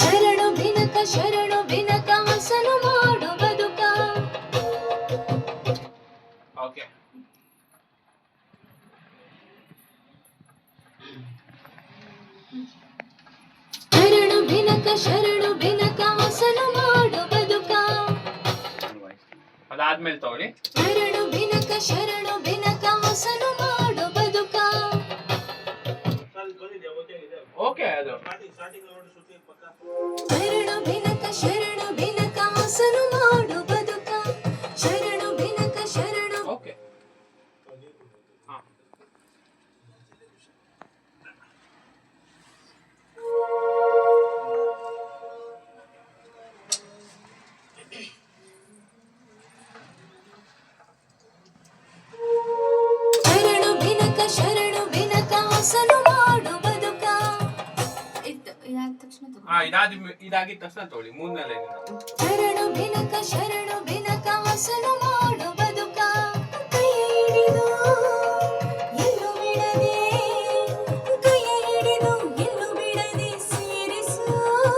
ಶರಣು ಭಿನಕ ಶರಣು ಭಿನಕ ಹಸನು ಮಾಡು ಬದುಕ. ಓಕೆ ಶರಣು ಶರಣು ಮಾಡು ಬದುಕ. ಅದಾದ್ಮೇಲೆ ತಗೊಳ್ಳಿ. ಶರಣು ಭಿನಕ ಶರಣು ಓಕೆ ಅದು ಶರಣು ಇದಾದ ತಕ್ಷಣ. ಹಾ ಇದಾದ ಇದಾಗಿದ ತಕ್ಷಣ ತಗೊಳ್ಳಿ. ಮೂರನೇ ಲೈನ್.